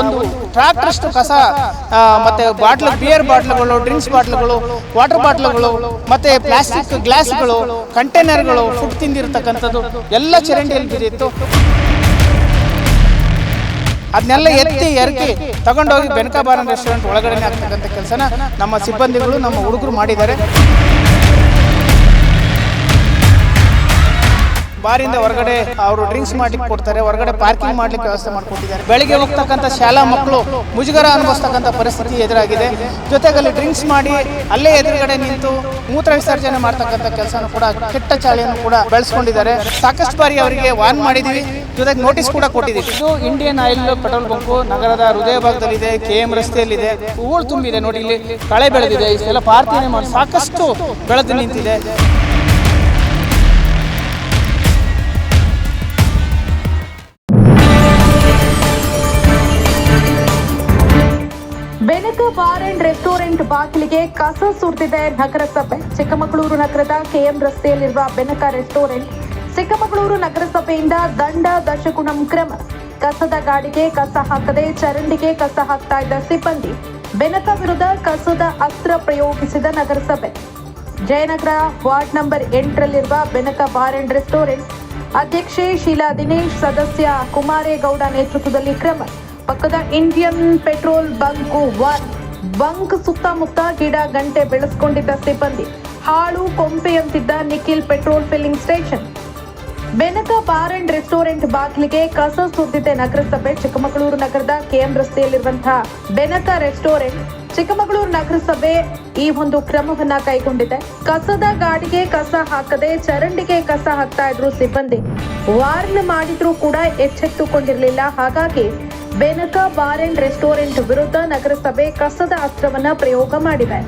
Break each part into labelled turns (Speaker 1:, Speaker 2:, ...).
Speaker 1: ಒಂದು ಟ್ರ್ಯಾಕ್ಟ್ರಷ್ಟು ಕಸ ಮತ್ತು ಮತ್ತೆ ಬಾಟ್ಲು ಬಿಯರ್ ಬಾಟ್ಲುಗಳು ಡ್ರಿಂಕ್ಸ್ ಬಾಟ್ಲುಗಳು ವಾಟರ್ ಬಾಟ್ಲುಗಳು, ಮತ್ತೆ ಪ್ಲಾಸ್ಟಿಕ್ ಗ್ಲಾಸ್ಗಳು ಕಂಟೈನರ್ಗಳು ಫುಡ್ ತಿಂದಿರತಕ್ಕಂಥದ್ದು ಎಲ್ಲ ಚರಂಡಿಯಲ್ಲಿ ಬಿದ್ದಿತ್ತು. ಅದನ್ನೆಲ್ಲ ಎತ್ತಿ ಎರಕಿ ತಗೊಂಡೋಗಿ ಬೆನಕಾಬಾರನ್ ರೆಸ್ಟೋರೆಂಟ್ ಒಳಗಡೆ ಆಗ್ತಕ್ಕಂಥ ಕೆಲಸನ ನಮ್ಮ ಸಿಬ್ಬಂದಿಗಳು, ನಮ್ಮ ಹುಡುಗರು ಮಾಡಿದ್ದಾರೆ. ಬಾರಿಂದ ಹೊರಗಡೆ ಅವರು ಡ್ರಿಂಕ್ಸ್ ಮಾಡ್ಲಿಕ್ಕೆ ಕೊಡ್ತಾರೆ, ಹೊರಗಡೆ ಪಾರ್ಕಿಂಗ್ ಮಾಡ್ಲಿಕ್ಕೆ ವ್ಯವಸ್ಥೆ ಮಾಡ್ಕೊಟ್ಟಿದ್ದಾರೆ. ಬೆಳಿಗ್ಗೆ ಹೋಗ್ತಕ್ಕಂಥ ಶಾಲಾ ಮಕ್ಕಳು ಮುಜುಗರ ಅನುಭವಿಸ್ತಕ್ಕಂಥ ಪರಿಸ್ಥಿತಿ ಎದುರಾಗಿದೆ. ಜೊತೆಗೆ ಅಲ್ಲಿ ಡ್ರಿಂಕ್ಸ್ ಮಾಡಿ ಅಲ್ಲೇ ಎದುರುಗಡೆ ನಿಂತು ಮೂತ್ರ ವಿಸರ್ಜನೆ ಮಾಡ್ತಕ್ಕಂಥ ಕೆಲಸನೂ ಕೂಡ, ಕೆಟ್ಟ ಚಾಳಿಯನ್ನು ಕೂಡ ಬೆಳೆಸ್ಕೊಂಡಿದ್ದಾರೆ. ಸಾಕಷ್ಟು ಬಾರಿ ಅವರಿಗೆ ವಾರ್ನ್ ಮಾಡಿದೀವಿ. ಜೊತೆಗೆ ನೋಟಿಸ್ ಕೂಡ ಕೊಟ್ಟಿದ್ದೀವಿ ಇದು ಇಂಡಿಯನ್ ಆಯಿಲ್ ಪೆಟ್ರೋಲ್ ಬಂಕು ನಗರದ ಹೃದಯ ಭಾಗದಲ್ಲಿದೆ ಕೆ ಎಂ ರಸ್ತೆಯಲ್ಲಿದೆ. ಹೂಳು ತುಂಬಿದೆ ನೋಡಿ ಇಲ್ಲಿ, ಕಳೆ ಬೆಳೆದಿದೆ. ಇಷ್ಟೆಲ್ಲ ಪಾರ್ಥನೆ ಮಾಡಿ ಸಾಕಷ್ಟು ಬೆಳೆದು ನಿಂತಿದೆ.
Speaker 2: ರೆಸ್ಟೋರೆಂಟ್ ಬಾಗಿಲಿಗೆ ಕಸ ಸುರಿದಿದೆ. ನಗರಸಭೆ, ಚಿಕ್ಕಮಗಳೂರು ನಗರದ ಕೆಎಂ ರಸ್ತೆಯಲ್ಲಿರುವ ಬೆನಕ ರೆಸ್ಟೋರೆಂಟ್, ಚಿಕ್ಕಮಗಳೂರು ನಗರಸಭೆಯಿಂದ ದಂಡ ದಶಗುಣಂ ಕ್ರಮ. ಕಸದ ಗಾಡಿಗೆ ಕಸ ಹಾಕದೆ ಚರಂಡಿಗೆ ಕಸ ಹಾಕ್ತಾ ಇದ್ದ ಸಿಬ್ಬಂದಿ ಬೆನಕ ವಿರುದ್ಧ ಕಸದ ಅಸ್ತ್ರ ಪ್ರಯೋಗಿಸಿದ ನಗರಸಭೆ. ಜಯನಗರ ವಾರ್ಡ್ ನಂಬರ್ ಎಂಟರಲ್ಲಿರುವ ಬೆನಕ ಬಾರ್ ಅಂಡ್ ರೆಸ್ಟೋರೆಂಟ್ ಅಧ್ಯಕ್ಷೆ ಶೀಲಾ ದಿನೇಶ್, ಸದಸ್ಯ ಕುಮಾರೇಗೌಡ ನೇತೃತ್ವದಲ್ಲಿ ಕ್ರಮ. ಪಕ್ಕದ Indian petrol bunk one bunk ಸುತ್ತಮುತ್ತ ಗಿಡ, ಗಂಟೆ ಬೆಳೆಸ್ಕೊಂಡಿದ್ದ ಸಿಬ್ಬಂದಿ. ಹಾಳು ಕೊಂಪೆಯಂತಿದ್ದ Nikhil petrol filling station. Benaka bar and restaurant ಬಾಗಿಲಿಗೆ ಕಸ ಸುರಿದಿದೆ ನಗರಸಭೆ ಚಿಕ್ಕಮಗಳೂರು ನಗರದ ಕೆಎಂ ರಸ್ತೆಯಲ್ಲಿರುವಂತಹ ಬೆನಕ ರೆಸ್ಟೋರೆಂಟ್. ಚಿಕ್ಕಮಗಳೂರು ನಗರಸಭೆ ಈ ಒಂದು ಕ್ರಮವನ್ನ ಕೈಗೊಂಡಿದೆ. ಕಸದ ಗಾಡಿಗೆ ಕಸ ಹಾಕದೆ ಚರಂಡಿಗೆ ಕಸ ಹಾಕ್ತಾ ಇದ್ರು ಸಿಬ್ಬಂದಿ. ವಾರ್ನ್ ಮಾಡಿದ್ರೂ ಕೂಡ ಎಚ್ಚೆತ್ತುಕೊಂಡಿರಲಿಲ್ಲ. ಹಾಗಾಗಿ ಬೆನಕ ಬಾರ್ ಅಂಡ್ ರೆಸ್ಟೋರೆಂಟ್ ವಿರುದ್ಧ ನಗರಸಭೆ ಕಸದ ಅಸ್ತ್ರವನ್ನು ಪ್ರಯೋಗ ಮಾಡಿದೆ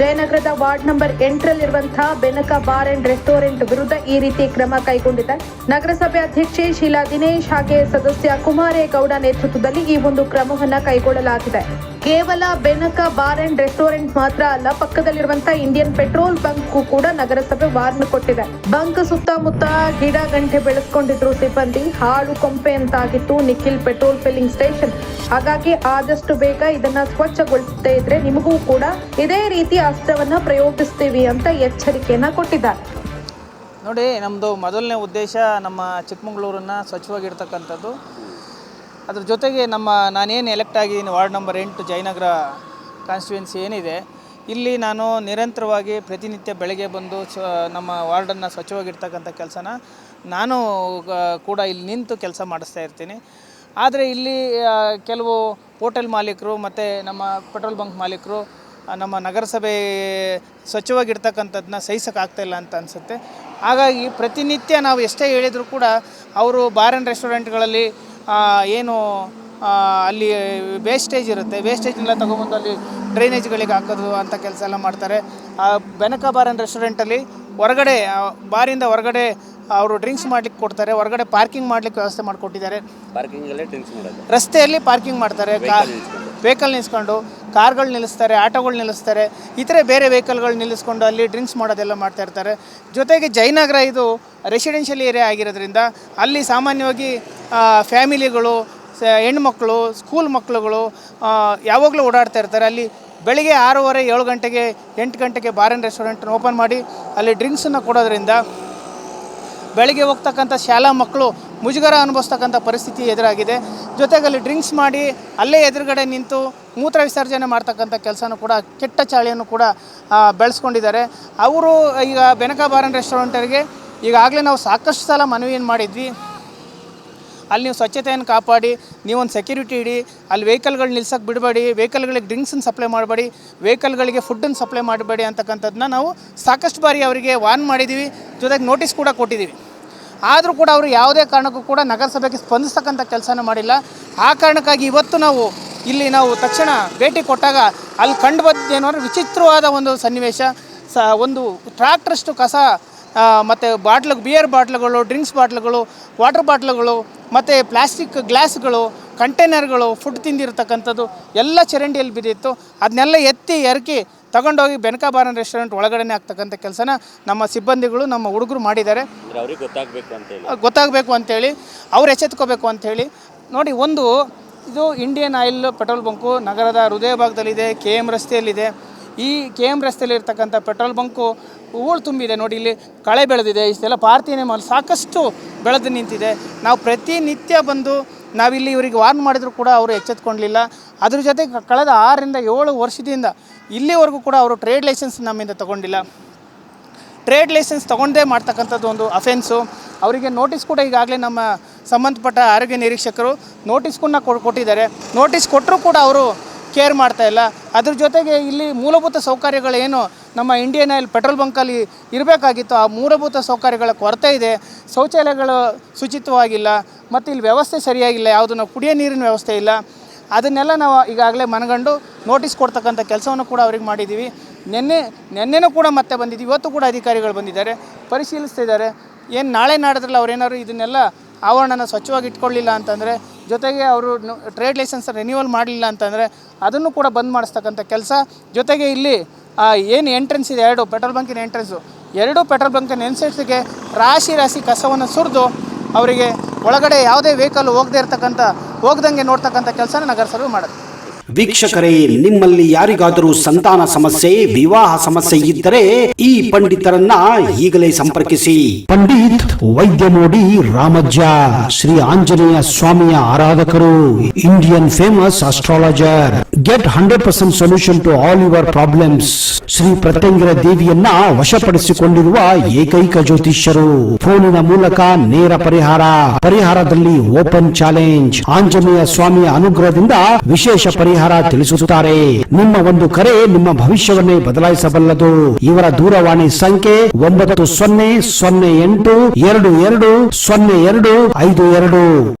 Speaker 2: ಜಯನಗರದ ವಾರ್ಡ್ ನಂಬರ್ ಎಂಟರಲ್ಲಿರುವಂತಹ ಬೆನಕ ಬಾರ್ ಅಂಡ್ ರೆಸ್ಟೋರೆಂಟ್ ವಿರುದ್ಧ ಈ ರೀತಿ ಕ್ರಮ ಕೈಗೊಂಡಿದೆ. ನಗರಸಭೆ ಅಧ್ಯಕ್ಷೆ ಶೀಲಾ ದಿನೇಶ್ ಹಾಗೆ ಸದಸ್ಯ ಕುಮಾರೇಗೌಡ ನೇತೃತ್ವದಲ್ಲಿ ಈ ಒಂದು ಕ್ರಮವನ್ನು ಕೈಗೊಳ್ಳಲಾಗಿದೆ. ಕೇವಲ ಬೆನಕ ಬಾರ್ ಅಂಡ್ ರೆಸ್ಟೋರೆಂಟ್ ಮಾತ್ರ ಅಲ್ಲ, ಪಕ್ಕದಲ್ಲಿರುವಂತಹ ಇಂಡಿಯನ್ ಪೆಟ್ರೋಲ್ ಬಂಕ್ ಕೂಡ ನಗರಸಭೆ ವಾರ್ನ್ ಕೊಟ್ಟಿದೆ. ಬಂಕ್ ಸುತ್ತಮುತ್ತ ಗಿಡ ಗಂಟೆ ಬೆಳೆಸ್ಕೊಂಡಿದ್ರು ಸಿಬ್ಬಂದಿ. ಹಾಳು ಕೊಂಪೆ ಅಂತಾಗಿತ್ತು. Nikhil petrol filling station. ಹಾಗಾಗಿ ಆದಷ್ಟು ಬೇಗ ಇದನ್ನ ಸ್ವಚ್ಛಗೊಳಿಸದೇ ಇದ್ರೆ ನಿಮಗೂ ಕೂಡ ಇದೇ ರೀತಿ ಅಸ್ತ್ರವನ್ನ ಪ್ರಯೋಗಿಸ್ತೀವಿ ಅಂತ ಎಚ್ಚರಿಕೆಯನ್ನು ಕೊಟ್ಟಿದ್ದಾರೆ.
Speaker 1: ನೋಡಿ ನಮ್ಮದು ಮೊದಲನೇ ಉದ್ದೇಶ ನಮ್ಮ ಚಿಕ್ಕಮಗಳೂರನ್ನು ಸ್ವಚ್ಛವಾಗಿರ್ತಕ್ಕಂಥದ್ದು. ಅದ್ರ ಜೊತೆಗೆ ನಮ್ಮ ನಾನೇನು ಎಲೆಕ್ಟ್ ಆಗಿದ್ದೀನಿ, ವಾರ್ಡ್ ನಂಬರ್ ಎಂಟು ಜಯನಗರ ಕಾನ್ಸ್ಟಿಟ್ಯೂನ್ಸಿ ಏನಿದೆ, ಇಲ್ಲಿ ನಾನು ನಿರಂತರವಾಗಿ ಪ್ರತಿನಿತ್ಯ ಬೆಳಗ್ಗೆ ಬಂದು ಸ್ವ ನಮ್ಮ ವಾರ್ಡನ್ನು ಸ್ವಚ್ಛವಾಗಿರ್ತಕ್ಕಂಥ ಕೆಲಸನ ನಾನು ಕೂಡ ಇಲ್ಲಿ ನಿಂತು ಕೆಲಸ ಮಾಡಿಸ್ತಾ ಇರ್ತೀನಿ. ಆದರೆ ಇಲ್ಲಿ ಕೆಲವು ಹೋಟೆಲ್ ಮಾಲೀಕರು ಮತ್ತು ನಮ್ಮ ಪೆಟ್ರೋಲ್ ಬಂಕ್ ಮಾಲೀಕರು ನಮ್ಮ ನಗರಸಭೆ ಸ್ವಚ್ಛವಾಗಿರ್ತಕ್ಕಂಥದ್ದನ್ನ ಸಹಿಸೋಕ್ಕಾಗ್ತಾ ಇಲ್ಲ ಅಂತ ಅನಿಸುತ್ತೆ. ಹಾಗಾಗಿ ಪ್ರತಿನಿತ್ಯ ನಾವು ಎಷ್ಟೇ ಹೇಳಿದರೂ ಕೂಡ ಅವರು ಬಾರ್ ಆ್ಯಂಡ್ ರೆಸ್ಟೋರೆಂಟ್ಗಳಲ್ಲಿ ಏನು ಅಲ್ಲಿ ವೇಸ್ಟೇಜ್ ಇರುತ್ತೆ. ವೇಸ್ಟೇಜ್ನೆಲ್ಲ ತೊಗೊಬಂದು ಅಲ್ಲಿ ಡ್ರೈನೇಜ್ಗಳಿಗೆ ಹಾಕೋದು ಅಂತ ಕೆಲಸ ಎಲ್ಲ ಮಾಡ್ತಾರೆ. ಆ ಬೆನಕ ಬಾರ್ ಆ್ಯಂಡ್ ರೆಸ್ಟೋರೆಂಟಲ್ಲಿ ಹೊರಗಡೆ ಬಾರಿಂದ ಹೊರಗಡೆ ಅವರು ಡ್ರಿಂಕ್ಸ್ ಮಾಡ್ಲಿಕ್ಕೆ ಕೊಡ್ತಾರೆ. ಹೊರಗಡೆ ಪಾರ್ಕಿಂಗ್ ಮಾಡ್ಲಿಕ್ಕೆ ವ್ಯವಸ್ಥೆ ಮಾಡಿಕೊಟ್ಟಿದ್ದಾರೆ.
Speaker 3: ಪಾರ್ಕಿಂಗಲ್ಲೇ ಡ್ರಿಂಕ್ಸ್ ಮಾಡೋದು.
Speaker 1: ರಸ್ತೆಯಲ್ಲಿ ಪಾರ್ಕಿಂಗ್ ಮಾಡ್ತಾರೆ. ವೆಹಿಕಲ್ ನಿಲ್ಲಿಸ್ಕೊಂಡು ಕಾರ್ಗಳು ನಿಲ್ಲಿಸ್ತಾರೆ, ಆಟೋಗಳು ನಿಲ್ಲಿಸ್ತಾರೆ, ಇತರೆ ಬೇರೆ ವೆಹಿಕಲ್ಗಳು ನಿಲ್ಲಿಸ್ಕೊಂಡು ಅಲ್ಲಿ ಡ್ರಿಂಕ್ಸ್ ಮಾಡೋದೆಲ್ಲ ಮಾಡ್ತಾ ಇರ್ತಾರೆ. ಜೊತೆಗೆ ಜಯನಗರ ಇದು ರೆಸಿಡೆನ್ಷಿಯಲ್ ಏರಿಯಾ ಆಗಿರೋದ್ರಿಂದ ಅಲ್ಲಿ ಸಾಮಾನ್ಯವಾಗಿ ಫ್ಯಾಮಿಲಿಗಳು ಹೆಣ್ಮಕ್ಳು ಸ್ಕೂಲ್ ಮಕ್ಕಳುಗಳು ಯಾವಾಗಲೂ ಓಡಾಡ್ತಾ ಇರ್ತಾರೆ. ಅಲ್ಲಿ ಬೆಳಿಗ್ಗೆ ಆರೂವರೆ, ಏಳು ಗಂಟೆಗೆ, ಎಂಟು ಗಂಟೆಗೆ ಬಾರ್ ಆ್ಯಂಡ್ ರೆಸ್ಟೋರೆಂಟನ್ನು ಓಪನ್ ಮಾಡಿ ಅಲ್ಲಿ ಡ್ರಿಂಕ್ಸನ್ನು ಕೊಡೋದ್ರಿಂದ ಬೆಳಿಗ್ಗೆ ಹೋಗ್ತಕ್ಕಂಥ ಶಾಲಾ ಮಕ್ಕಳು ಮುಜುಗರ ಅನುಭವಿಸ್ತಕ್ಕಂಥ ಪರಿಸ್ಥಿತಿ ಎದುರಾಗಿದೆ. ಜೊತೆಗೆ ಅಲ್ಲಿ ಡ್ರಿಂಕ್ಸ್ ಮಾಡಿ ಅಲ್ಲೇ ಎದುರುಗಡೆ ನಿಂತು ಮೂತ್ರ ವಿಸರ್ಜನೆ ಮಾಡ್ತಕ್ಕಂಥ ಕೆಲಸನೂ ಕೂಡ, ಕೆಟ್ಟ ಚಾಳಿಯನ್ನು ಕೂಡ ಬೆಳೆಸ್ಕೊಂಡಿದ್ದಾರೆ. ಅವರು ಈಗ ಬೆನಕ ಬಾರನ್ ರೆಸ್ಟೋರೆಂಟರಿಗೆ ಈಗಾಗಲೇ ನಾವು ಸಾಕಷ್ಟು ಸಲ ಮನವಿಯನ್ನು ಮಾಡಿದ್ವಿ. ಅಲ್ಲಿ ನೀವು ಸ್ವಚ್ಛತೆಯನ್ನು ಕಾಪಾಡಿ, ನೀವೊಂದು ಸೆಕ್ಯೂರಿಟಿ ಇಡಿ, ಅಲ್ಲಿ ವೆಹಿಕಲ್ಗಳು ನಿಲ್ಸಕ್ಕೆ ಬಿಡಬೇಡಿ ವೆಹಿಕಲ್ಗಳಿಗೆ ಡ್ರಿಂಕ್ಸನ್ನು ಸಪ್ಲೈ ಮಾಡಬೇಡಿ ವೆಹಿಕಲ್ಗಳಿಗೆ ಫುಡ್ಡನ್ನು ಸಪ್ಲೈ ಮಾಡಬೇಡಿ ಅಂತಕ್ಕಂಥದ್ದನ್ನ ನಾವು ಸಾಕಷ್ಟು ಬಾರಿ ಅವರಿಗೆ ವಾರ್ನ್ ಮಾಡಿದ್ದೀವಿ ಜೊತೆಗೆ ನೋಟಿಸ್ ಕೂಡ ಕೊಟ್ಟಿದ್ದೀವಿ ಆದರೂ ಕೂಡ ಅವರು ಯಾವುದೇ ಕಾರಣಕ್ಕೂ ಕೂಡ ನಗರಸಭೆಗೆ ಸ್ಪಂದಿಸ್ತಕ್ಕಂಥ ಕೆಲಸನೂ ಮಾಡಿಲ್ಲ. ಆ ಕಾರಣಕ್ಕಾಗಿ ಇವತ್ತು ನಾವು ಇಲ್ಲಿ ನಾವು ತಕ್ಷಣ ಭೇಟಿ ಕೊಟ್ಟಾಗ ಅಲ್ಲಿ ಕಂಡು ಬಂದೇನು ಅಂದರೆ ವಿಚಿತ್ರವಾದ ಒಂದು ಸನ್ನಿವೇಶ. ಸ ಒಂದು ಟ್ರ್ಯಾಕ್ಟ್ರಷ್ಟು ಕಸ ಮತ್ತು ಬಾಟ್ಲು ಬಿಯರ್ ಬಾಟ್ಲುಗಳು ಡ್ರಿಂಕ್ಸ್ ಬಾಟ್ಲುಗಳು ವಾಟರ್ ಬಾಟ್ಲುಗಳು ಮತ್ತು ಪ್ಲಾಸ್ಟಿಕ್ ಗ್ಲಾಸ್ಗಳು ಕಂಟೈನರ್ಗಳು ಫುಡ್ ತಿಂದಿರತಕ್ಕಂಥದ್ದು ಎಲ್ಲ ಚರಂಡಿಯಲ್ಲಿ ಬಿದ್ದಿತ್ತು. ಅದನ್ನೆಲ್ಲ ಎತ್ತಿ ಎರಕಿ ತಗೊಂಡೋಗಿ ಬೆನಕಾಬಾರನ್ ಬಾರ್ ರೆಸ್ಟೋರೆಂಟ್ ಒಳಗಡೆನೇ ಆಗ್ತಕ್ಕಂಥ ಕೆಲಸನ ನಮ್ಮ ಸಿಬ್ಬಂದಿಗಳು ನಮ್ಮ ಹುಡುಗರು ಮಾಡಿದ್ದಾರೆ.
Speaker 3: ಅವ್ರಿಗೆ ಗೊತ್ತಾಗಬೇಕು ಅಂತೇಳಿ.
Speaker 1: ಗೊತ್ತಾಗಬೇಕು ಅಂತೇಳಿ. ಅವ್ರು ಎಚ್ಚೆತ್ಕೋಬೇಕು ಅಂಥೇಳಿ ನೋಡಿ ಒಂದು ಇದು ಇಂಡಿಯನ್ ಆಯಿಲ್ ಪೆಟ್ರೋಲ್ ಬಂಕು ನಗರದ ಹೃದಯ ಭಾಗದಲ್ಲಿದೆ ಕೆ ಎಂ ರಸ್ತೆಯಲ್ಲಿದೆ. ಈ ಕೆ ಎಂ ರಸ್ತೆಯಲ್ಲಿ ಇರ್ತಕ್ಕಂಥ ಪೆಟ್ರೋಲ್ ಬಂಕು ಹೂಳು ತುಂಬಿದೆ. ನೋಡಿ, ಇಲ್ಲಿ ಕಳೆ ಬೆಳೆದಿದೆ. ಇಷ್ಟೆಲ್ಲ ಪಾರ್ಥಿವನೆ ಮಾಲ್ ಸಾಕಷ್ಟು ಬೆಳೆದು ನಿಂತಿದೆ. ನಾವು ಪ್ರತಿನಿತ್ಯ ಬಂದು ನಾವಿಲ್ಲಿ ಇವರಿಗೆ ವಾರ್ನ್ ಮಾಡಿದರೂ ಕೂಡ ಅವರು ಎಚ್ಚೆತ್ಕೊಳ್ಳಲಿಲ್ಲ ಅದ್ರ ಜೊತೆಗೆ ಕಳೆದ ಆರರಿಂದ ಏಳು ವರ್ಷದಿಂದ ಇಲ್ಲಿವರೆಗೂ ಕೂಡ ಅವರು ಟ್ರೇಡ್ ಲೈಸೆನ್ಸ್ ನಮ್ಮಿಂದ ತಗೊಂಡಿಲ್ಲ. ಟ್ರೇಡ್ ಲೈಸೆನ್ಸ್ ತೊಗೊಂಡೇ ಮಾಡ್ತಕ್ಕಂಥದ್ದು ಒಂದು ಅಫೆನ್ಸು. ಅವರಿಗೆ ನೋಟಿಸ್ ಕೂಡ ಈಗಾಗಲೇ ನಮ್ಮ ಸಂಬಂಧಪಟ್ಟ ಆರೋಗ್ಯ ನಿರೀಕ್ಷಕರು ನೋಟಿಸ್ಗಳನ್ನ ಕೊಟ್ಟಿದ್ದಾರೆ. ನೋಟಿಸ್ ಕೊಟ್ಟರೂ ಕೂಡ ಅವರು ಕೇರ್ ಮಾಡ್ತಾ ಇಲ್ಲ. ಅದ್ರ ಜೊತೆಗೆ ಇಲ್ಲಿ ಮೂಲಭೂತ ಸೌಕರ್ಯಗಳೇನು? ನಮ್ಮ ಇಂಡಿಯನ್ ಆಯಿಲ್ ಪೆಟ್ರೋಲ್ ಬಂಕಲ್ಲಿ ಇರಬೇಕಾಗಿತ್ತು. ಆ ಮೂಲಭೂತ ಸೌಕರ್ಯಗಳ ಕೊರತೆ ಇದೆ. ಶೌಚಾಲಯಗಳು ಶುಚಿತ್ವವಾಗಿಲ್ಲ. ಮತ್ತು ಇಲ್ಲಿ ವ್ಯವಸ್ಥೆ ಸರಿಯಾಗಿಲ್ಲ. ಯಾವುದು ನಾವು ಕುಡಿಯೋ ನೀರಿನ ವ್ಯವಸ್ಥೆ ಇಲ್ಲ. ಅದನ್ನೆಲ್ಲ ನಾವು ಈಗಾಗಲೇ ಮನಗಂಡು ನೋಟಿಸ್ ಕೊಡ್ತಕ್ಕಂಥ ಕೆಲಸವನ್ನು ಕೂಡ ಅವ್ರಿಗೆ ಮಾಡಿದ್ದೀವಿ. ನಿನ್ನೆ, ನಿನ್ನೆನೂ ಕೂಡ ಮತ್ತೆ ಬಂದಿದ್ದೀವಿ. ಇವತ್ತು ಕೂಡ ಅಧಿಕಾರಿಗಳು ಬಂದಿದ್ದಾರೆ. ಪರಿಶೀಲಿಸ್ತಿದ್ದಾರೆ ಏನು ನಾಳೆ ನಾಡಿದ್ರಲ್ಲ ಅವ್ರೇನಾದ್ರು ಇದನ್ನೆಲ್ಲ ಆವರಣನ ಸ್ವಚ್ಛವಾಗಿ ಇಟ್ಕೊಳ್ಳಿಲ್ಲ ಅಂತಂದರೆ ಜೊತೆಗೆ ಅವರು ಟ್ರೇಡ್ ಲೈಸೆನ್ಸ್ ರಿನ್ಯೂವಲ್ ಮಾಡಲಿಲ್ಲ ಅಂತಂದರೆ ಅದನ್ನು ಕೂಡ ಬಂದ್ ಮಾಡಿಸ್ತಕ್ಕಂಥ ಕೆಲಸ. ಜೊತೆಗೆ ಇಲ್ಲಿ ಏನು ಎಂಟ್ರೆನ್ಸ್ ಇದೆ, ಎರಡು ಪೆಟ್ರೋಲ್ ಬಂಕಿನ ಎಂಟ್ರೆನ್ಸು ಎರಡು ಪೆಟ್ರೋಲ್ ಬಂಕಿನ ಎಂಟ್ರೆನ್ಸಿಗೆ ರಾಶಿ ರಾಶಿ ಕಸವನ್ನು ಸುರಿದು ಅವರಿಗೆ ಒಳಗಡೆ ಯಾವುದೇ ವೆಹಿಕಲ್ ಹೋಗದೇ ಇರ್ತಕ್ಕಂಥ, ಹೋಗ್ದಂಗೆ ನೋಡ್ತಕ್ಕಂಥ ಕೆಲಸನ ನಗರಸಭೆ ಮಾಡುತ್ತೆ
Speaker 4: ವೀಕ್ಷಕರೇ, ನಿಮ್ಮಲ್ಲಿ ಯಾರಿಗಾದರೂ ಸಂತಾನ ಸಮಸ್ಯೆ, ವಿವಾಹ ಸಮಸ್ಯೆ ಇದ್ದರೆ ಈ ಪಂಡಿತರನ್ನ ಈಗಲೇ ಸಂಪರ್ಕಿಸಿ. ಪಂಡಿತ್ ವೈದ್ಯ ನೋಡಿ ರಾಮಜ್ಜ ಶ್ರೀ ಆಂಜನೇಯ ಸ್ವಾಮಿಯ ಆರಾಧಕರು, Indian famous astrologer. Get hundred percent solution to all your problems Shri Pratyangira ದೇವಿಯನ್ನ ವಶಪಡಿಸಿಕೊಂಡಿರುವ ಏಕೈಕ ಜ್ಯೋತಿಷ್ಯರು. ಫೋನಿನ ಮೂಲಕ ನೇರ ಪರಿಹಾರ. ಪರಿಹಾರದಲ್ಲಿ ಓಪನ್ ಚಾಲೆಂಜ್. ಆಂಜನೇಯ ಸ್ವಾಮಿಯ ಅನುಗ್ರಹದಿಂದ ವಿಶೇಷ ಪರಿಹಾರ ತಿಳಿಸುತ್ತಾರೆ. ನಿಮ್ಮ ಒಂದು ಕರೆ ನಿಮ್ಮ ಭವಿಷ್ಯವನ್ನೇ ಬದಲಾಯಿಸಬಲ್ಲದು. ಇವರ ದೂರವಾಣಿ ಸಂಖ್ಯೆ ಒಂಬತ್ತು ಸೊನ್ನೆ ಸೊನ್ನೆ ಎಂಟು ಎರಡು ಎರಡು ಸೊನ್ನೆ ಎರಡು ಐದು ಎರಡು.